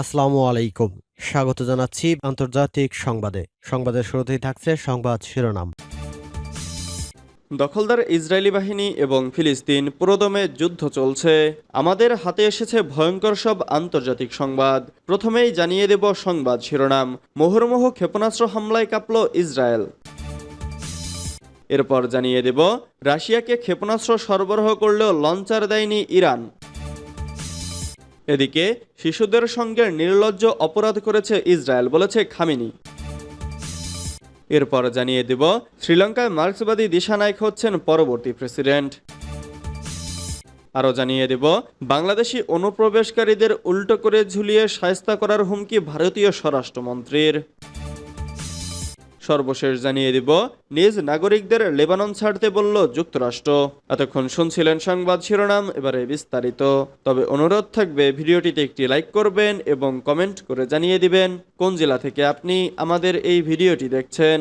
আসসালামু আলাইকুম। স্বাগত জানাচ্ছি আন্তর্জাতিক সংবাদে। সংবাদের শুরুতেই থাকছে সংবাদ শিরোনাম। দখলদার ইসরায়েলি বাহিনী এবং ফিলিস্তিন পুরোদমে যুদ্ধ চলছে। আমাদের হাতে এসেছে ভয়ঙ্কর সব আন্তর্জাতিক সংবাদ। প্রথমেই জানিয়ে দেব সংবাদ শিরোনাম। মুহুর্মুহ ক্ষেপণাস্ত্র হামলায় কাঁপল ইসরায়েল। এরপর জানিয়ে দেব, রাশিয়াকে ক্ষেপণাস্ত্র সরবরাহ করলেও লঞ্চার দেয়নি ইরান। এদিকে শিশুদের সঙ্গে নির্লজ্জ অপরাধ করেছে ইসরায়েল, বলেছে খামিনি। এরপর জানিয়ে দেব, শ্রীলঙ্কায় মার্ক্সবাদী দিশানায়ক হচ্ছেন পরবর্তী প্রেসিডেন্ট। আরও জানিয়ে দেব, বাংলাদেশি অনুপ্রবেশকারীদের উল্টো করে ঝুলিয়ে সায়স্তা করার হুমকি ভারতীয় স্বরাষ্ট্রমন্ত্রীর। সর্বশেষ জানিয়ে দিব, নিজ নাগরিকদের লেবানন ছাড়তে বলল যুক্তরাষ্ট্র। এতক্ষণ শুনছিলেন সংবাদ শিরোনাম, এবারে বিস্তারিত। তবে অনুরোধ থাকবে, ভিডিওটিতে একটি লাইক করবেন এবং কমেন্ট করে জানিয়ে দিবেন, কোন জেলা থেকে আপনি আমাদের এই ভিডিওটি দেখছেন।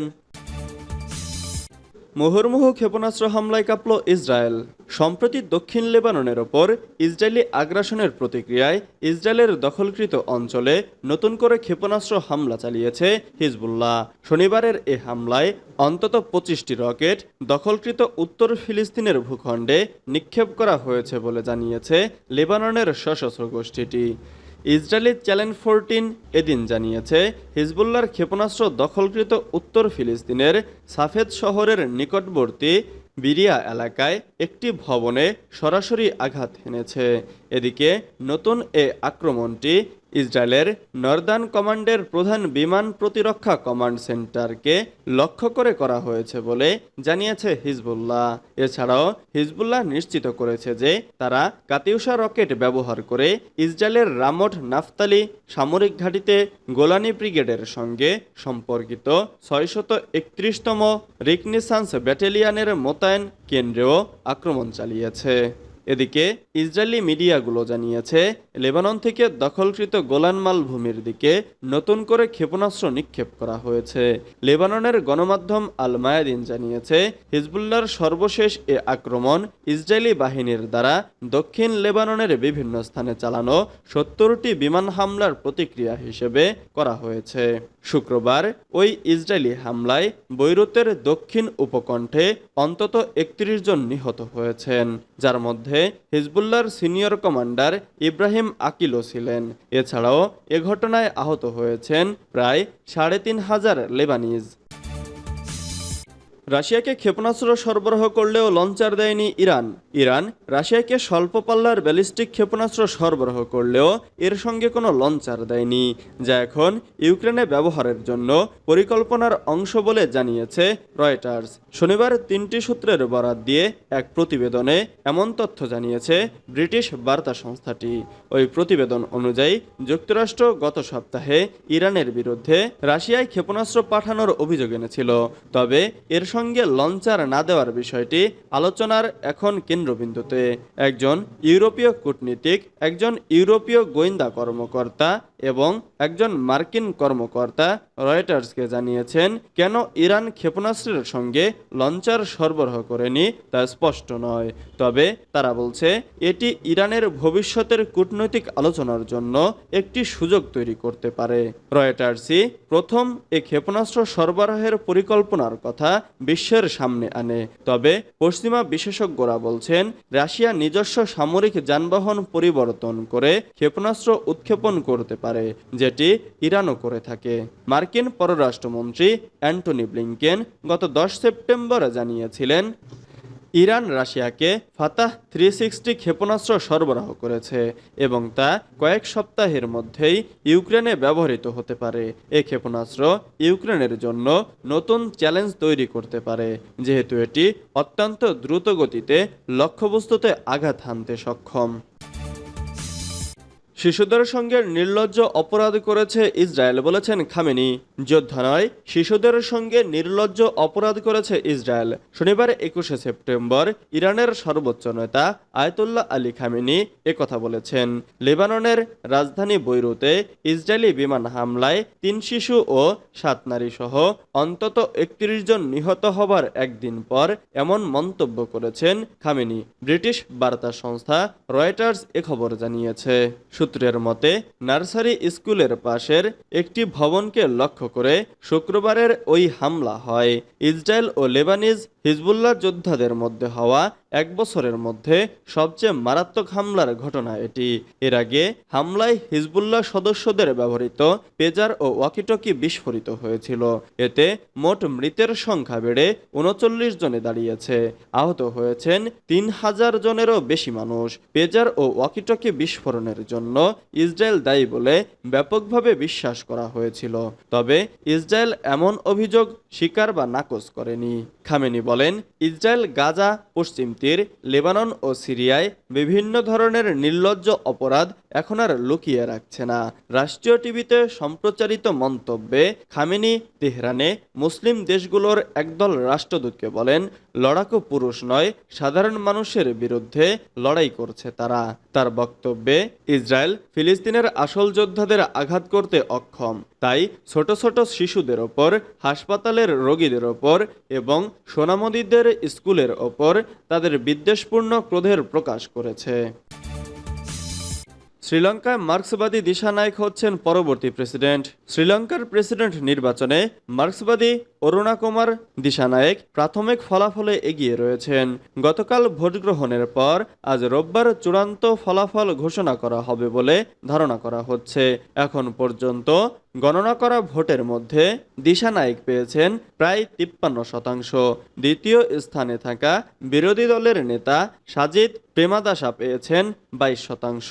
মুহুর্মুহু ক্ষেপণাস্ত্র হামলায় কাঁপল ইসরায়েল। সম্প্রতি দক্ষিণ লেবাননের ওপর ইসরায়েলি আগ্রাসনের প্রতিক্রিয়ায় ইসরায়েলের দখলকৃত অঞ্চলে নতুন করে ক্ষেপণাস্ত্র হামলা চালিয়েছে হিজবুল্লাহ। শনিবারের এ হামলায় অন্তত পঁচিশটি রকেট দখলকৃত উত্তর ফিলিস্তিনের ভূখণ্ডে নিক্ষেপ করা হয়েছে বলে জানিয়েছে লেবাননের সশস্ত্র গোষ্ঠীটি। ইসরায়েলি চ্যালেঞ্জ ফোরটিন এদিন জানিয়েছে হিজবুল্লার ক্ষেপণাস্ত্র দখলকৃত উত্তর ফিলিস্তিনের সাফেদ শহরের নিকটবর্তী বিরিয়া এলাকায় একটি ভবনে সরাসরি আঘাত হেনেছে এদিকে নতুন এ আক্রমণটি ইসরায়েলের নর্দার্ন কমান্ডের প্রধান বিমান প্রতিরক্ষা কমান্ড সেন্টারকে লক্ষ্য করে করা হয়েছে বলে জানিয়েছে হিজবুল্লাহ। এছাড়াও হিজবুল্লাহ নিশ্চিত করেছে যে তারা কাতিউষা রকেট ব্যবহার করে ইসরায়েলের রামট নাফতালি সামরিক ঘাঁটিতে গোলানি ব্রিগেডের সঙ্গে সম্পর্কিত ছয়শত একত্রিশতম রিকনিসান্স ব্যাটালিয়ানের মোতায়েন কেন্দ্রেও আক্রমণ চালিয়েছে। এদিকে ইসরায়েলি মিডিয়াগুলো জানিয়েছে লেবানন থেকে দখলকৃত গোলান মালভূমির দিকে নতুন করে ক্ষেপণাস্ত্র নিক্ষেপ করা হয়েছে। লেবাননের গণমাধ্যম আল মায়াদিন জানিয়েছে হিজবুল্লার সর্বশেষ এ আক্রমণ ইসরায়েলি বাহিনীর দ্বারা দক্ষিণ লেবাননের বিভিন্ন স্থানে চালানো সত্তরটি বিমান হামলার প্রতিক্রিয়া হিসেবে করা হয়েছে। শুক্রবার ওই ইসরায়েলি হামলায় বৈরুতের দক্ষিণ উপকণ্ঠে অন্তত একত্রিশ জন নিহত হয়েছেন, যার মধ্যে হিজবুল্লার সিনিয়র কমান্ডার ইব্রাহিম আকিলও ছিলেন। এছাড়াও এ ঘটনায় আহত হয়েছেন প্রায় সাড়ে তিন হাজার লেবানিজ। রাশিয়াকে ক্ষেপণাস্ত্র সরবরাহ করলেও লঞ্চার দেয়নি ইরান। ইরান রাশিয়াকে স্বল্প পাল্লার ব্যালিস্টিক ক্ষেপণাস্ত্র সরবরাহ করলেও এর সঙ্গে কোনো লঞ্চার দেয়নি, যা এখন ইউক্রেনে ব্যবহারের জন্য পরিকল্পনার অংশ বলে জানিয়েছে রয়টার্স। শনিবার তিনটি সূত্রের বরাত দিয়ে এক প্রতিবেদনে এমন তথ্য জানিয়েছে ব্রিটিশ বার্তা সংস্থাটি। ওই প্রতিবেদন অনুযায়ী, যুক্তরাষ্ট্র গত সপ্তাহে ইরানের বিরুদ্ধে রাশিয়ায় ক্ষেপণাস্ত্র পাঠানোর অভিযোগ এনেছিল। তবে এর সঙ্গে লঞ্চার না দেওয়ার বিষয়টি আলোচনার এখন কেন্দ্রবিন্দুতে। একজন ইউরোপীয় কূটনীতিক, একজন ইউরোপীয় গোয়েন্দা কর্মকর্তা এবং একজন মার্কিন কর্মকর্তা রয়টার্সকে জানিয়েছেন, কেন ইরান ক্ষেপণাস্ত্রের সঙ্গে লঞ্চার সরবরাহ করেনি তা স্পষ্ট নয়। তবে তারা বলছে, এটি ইরানের ভবিষ্যতের কূটনৈতিক আলোচনার জন্য একটি সুযোগ তৈরি করতে পারে। রয়টার্সই প্রথম এ ক্ষেপণাস্ত্র সরবরাহের পরিকল্পনার কথা বিশ্বের সামনে আনে। তবে পশ্চিমা বিশেষজ্ঞরা বলছেন, রাশিয়া নিজস্ব সামরিক যানবাহন পরিবর্তন করে ক্ষেপণাস্ত্র উৎক্ষেপণ করতে পারে, যেটি ইরানও করে থাকে। মার্কিন পররাষ্ট্রমন্ত্রী অ্যান্টনি ব্লিংকেন গত দশ সেপ্টেম্বর জানিয়েছিলেন, ইরান রাশিয়াকে ফাতাহ থ্রি সিক্সটি ক্ষেপণাস্ত্র সরবরাহ করেছে এবং তা কয়েক সপ্তাহের মধ্যেই ইউক্রেনে ব্যবহৃত হতে পারে। এ ক্ষেপণাস্ত্র ইউক্রেনের জন্য নতুন চ্যালেঞ্জ তৈরি করতে পারে, যেহেতু এটি অত্যন্ত দ্রুত গতিতে লক্ষ্যবস্তুতে আঘাত হানতে সক্ষম। শিশুদের সঙ্গে নির্লজ্জ অপরাধ করেছে ইসরায়েল বলেছেন খামেনি। যোদ্ধা নয়, শিশুদের সঙ্গে নির্লজ্জ অপরাধ করেছে ইসরায়েল। শনিবার একুশে সেপ্টেম্বর ইরানের সর্বোচ্চ নেতা আয়তুল্লাহ আলী খামেনি একথা বলেছেন। লেবাননের রাজধানী বৈরুতে ইসরায়েলি বিমান হামলায় তিন শিশু ও সাত নারী সহ অন্তত একত্রিশ জন নিহত হবার একদিন পর এমন মন্তব্য করেছেন খামেনি। ব্রিটিশ বার্তা সংস্থা রয়টার্স এ খবর জানিয়েছে। সূত্র সূত্রের মতে, নার্সারি স্কুলের পাশের একটি ভবনকে লক্ষ্য করে শুক্রবারের ওই হামলা হয়। ইসরায়েল ও লেবানিজ হিজবুল্লাহ যোদ্ধাদের মধ্যে হওয়া এক বছরের মধ্যে সবচেয়ে মারাত্মক হামলার ঘটনা এটি। এর আগে হামলায় হিজবুল্লাহ সদস্যদের ব্যবহৃত পেজার ও ওয়াকিটকি বিস্ফোরিত হয়েছিল। এতে মোট মৃতের সংখ্যা বেড়ে উনচল্লিশ জনে দাঁড়িয়েছে। আহত হয়েছেন তিন হাজার জনেরও বেশি মানুষ। পেজার ও ওয়াকিটকি বিস্ফোরণের জন্য ইসরায়েল দায়ী বলে ব্যাপকভাবে বিশ্বাস করা হয়েছিল। তবে ইসরায়েল এমন অভিযোগ স্বীকার বা নাকচ করেনি। খামেনি বলেন, ইসরায়েল গাজা পশ্চিম তীর লেবানন ও সিরিয়ায় বিভিন্ন ধরনের নির্লজ্জ অপরাধ এখন আর লুকিয়ে রাখছে না। রাষ্ট্রীয় টিভিতে সম্প্রচারিত মন্তব্যে খামেনি তেহরানে মুসলিম দেশগুলোর একদল রাষ্ট্রদূতকে বলেন, লড়াকু পুরুষ নয়, সাধারণ মানুষের বিরুদ্ধে লড়াই করছে তারা। তার বক্তব্যে ইসরায়েল ফিলিস্তিনের আসল যোদ্ধাদের আঘাত করতে অক্ষম। তাই ছোট ছোট শিশুদের ওপর, হাসপাতালের রোগীদের ওপর এবং সোনামদিদের স্কুলের ওপর তাদের বিদ্বেষপূর্ণ ক্রোধের প্রকাশ করেছে। শ্রীলঙ্কায় মার্ক্সবাদী দিশানায়ক হচ্ছেন পরবর্তী প্রেসিডেন্ট। শ্রীলঙ্কার প্রেসিডেন্ট নির্বাচনে মার্ক্সবাদী অরুণা কুমার দিশানায়েক প্রাথমিক ফলাফলে এগিয়ে রয়েছেন। গতকাল ভোট গ্রহণের পর আজ রোববার চূড়ান্ত ফলাফল ঘোষণা করা হবে বলে ধারণা করা হচ্ছে। এখন পর্যন্ত গণনা করা ভোটের মধ্যে দিশানায়েক পেয়েছেন প্রায় তিপ্পান্ন শতাংশ। দ্বিতীয় স্থানে থাকা বিরোধী দলের নেতা সাজিদ প্রেমাদাসা পেয়েছেন বাইশ শতাংশ।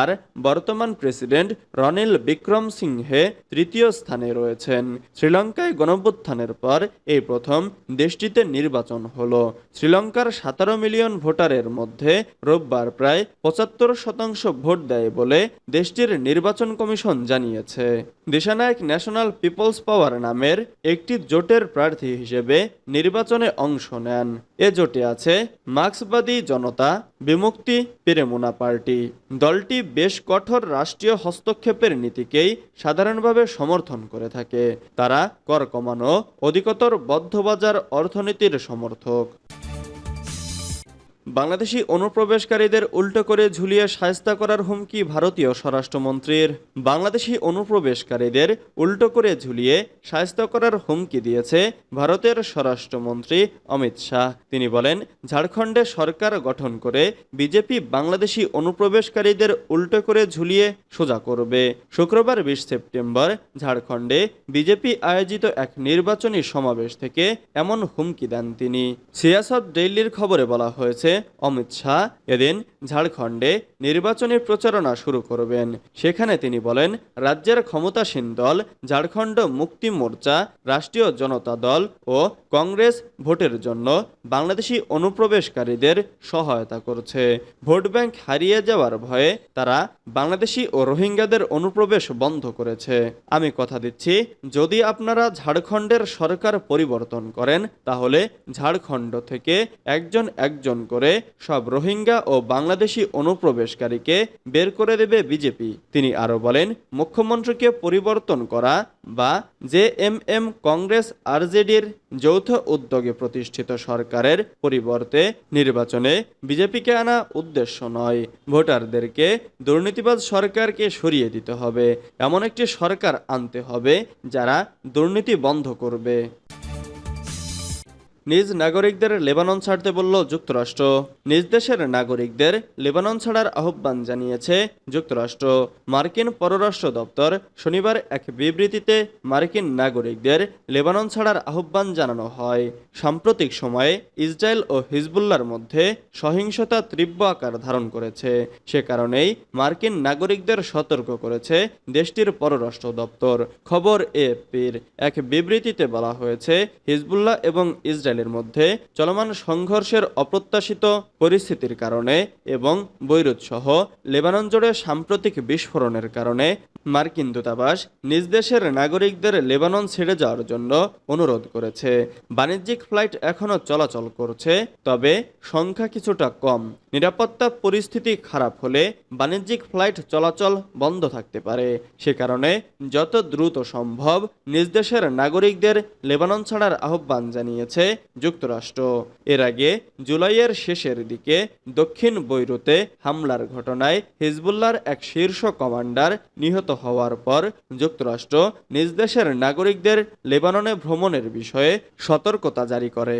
আর বর্তমান প্রেসিডেন্ট রনিল বিক্রম সিংহে তৃতীয় স্থানে রয়েছেন। শ্রীলঙ্কায় গণভ্যুত্থানের পর এই প্রথম দেশটিতে নির্বাচন হলো। শ্রীলঙ্কার সতেরো মিলিয়ন ভোটারের মধ্যে রোববার প্রায় পঁচাত্তর শতাংশ ভোট দেয় বলে দেশটির নির্বাচন কমিশন জানিয়েছে। দেশানায়ক ন্যাশনাল পিপলস পাওয়ার নামের একটি জোটের প্রার্থী হিসেবে নির্বাচনে অংশ নেন। এ জোটে আছে মার্ক্সবাদী জনতা, বিমুক্তি, পেরেমুনা পার্টি। দলটি বেশ কঠোর রাষ্ট্রীয় হস্তক্ষেপের নীতিকেই সাধারণভাবে সমর্থন করে থাকে। তারা কর কমানো, অধিকতর বদ্ধবাজার অর্থনীতির সমর্থক। বাংলাদেশি অনুপ্রবেশকারীদের উল্টো করে ঝুলিয়ে সায়স্তা করার হুমকি ভারতীয় স্বরাষ্ট্রমন্ত্রীর। বাংলাদেশি অনুপ্রবেশকারীদের উল্টো করে ঝুলিয়ে সায়স্তা করার হুমকি দিয়েছে ভারতের স্বরাষ্ট্রমন্ত্রী অমিত শাহ। তিনি বলেন, ঝাড়খণ্ডে সরকার গঠন করে বিজেপি বাংলাদেশি অনুপ্রবেশকারীদের উল্টো করে ঝুলিয়ে সোজা করবে। শুক্রবার বিশ সেপ্টেম্বর ঝাড়খণ্ডে বিজেপি আয়োজিত এক নির্বাচনী সমাবেশ থেকে এমন হুমকি দেন তিনি। সিয়াসত ডেইলির খবরে বলা হয়েছে অমিত শাহ এদিন ঝাড়খণ্ডে নির্বাচনী প্রচারণা শুরু করবেন। সেখানে তিনি বলেন, রাজ্যের ক্ষমতাসীন দল, ঝাড়খণ্ড মুক্তি মোর্চা, রাষ্ট্রীয় জনতা দল ও কংগ্রেস ভোটের জন্য বাংলাদেশি অনুপ্রবেশকারীদের সহায়তা করছে। ভোট ব্যাংক হারিয়ে যাওয়ার ভয়ে তারা বাংলাদেশি ও রোহিঙ্গাদের অনুপ্রবেশ বন্ধ করেছে। আমি কথা দিচ্ছি, যদি আপনারা ঝাড়খণ্ডের সরকার পরিবর্তন করেন, তাহলে ঝাড়খণ্ড থেকে একজন একজন করে সব রোহিঙ্গা ও বাংলাদেশি অনুপ্রবেশকারীকে বের করে দেবে বিজেপি। তিনি আরও বলেন, মুখ্যমন্ত্রীকে পরিবর্তন করা বা জে এম এম কংগ্রেস আরজেডির যৌথ উদ্যোগে প্রতিষ্ঠিত সরকারের পরিবর্তে নির্বাচনে বিজেপিকে আনা উদ্দেশ্য নয়। ভোটারদেরকে দুর্নীতিবাজ সরকারকে সরিয়ে দিতে হবে। এমন একটি সরকার আনতে হবে যারা দুর্নীতি বন্ধ করবে। নিজ নাগরিকদের লেবানন ছাড়তে বলল যুক্তরাষ্ট্র। নিজ দেশের নাগরিকদের লেবানন ছাড়ার আহ্বান জানিয়েছে যুক্তরাষ্ট্র। মার্কিন পররাষ্ট্র দপ্তর শনিবার এক বিবৃতিতে মার্কিন নাগরিকদের লেবানন ছাড়ার আহ্বান জানানো হয়। সাম্প্রতিক সময়ে ইসরায়েল ও হিজবুল্লার মধ্যে সহিংসতা তীব্র আকার ধারণ করেছে। সে কারণেই মার্কিন নাগরিকদের সতর্ক করেছে দেশটির পররাষ্ট্র দপ্তর। খবর এএফপির এক বিবৃতিতে বলা হয়েছে, হিজবুল্লাহ এবং ইসরায়েলের মধ্যে চলমান সংঘর্ষের অপ্রত্যাশিত পরিস্থিতির কারণে এবং বৈরুত সহ লেবানন জুড়ে সাম্প্রতিক বিস্ফোরণের কারণে মার্কিন দূতাবাস নিজ দেশের নাগরিকদের লেবানন ছেড়ে যাওয়ার জন্য অনুরোধ করেছে। বাণিজ্যিক ফ্লাইট এখনও চলাচল করছে, তবে সংখ্যা কিছুটা কম। নিরাপত্তা পরিস্থিতি খারাপ হলে বাণিজ্যিক ফ্লাইট চলাচল বন্ধ থাকতে পারে। সে কারণে যত দ্রুত সম্ভব নিজ দেশের নাগরিকদের লেবানন ছাড়ার আহ্বান জানিয়েছে যুক্তরাষ্ট্র। এর আগে জুলাইয়ের শেষের দিকে দক্ষিণ বৈরুতে হামলার ঘটনায় হিজবুল্লার এক শীর্ষ কমান্ডার নিহত হওয়ার পর যুক্তরাষ্ট্র নিজ দেশের নাগরিকদের লেবাননে ভ্রমণের বিষয়ে সতর্কতা জারি করে।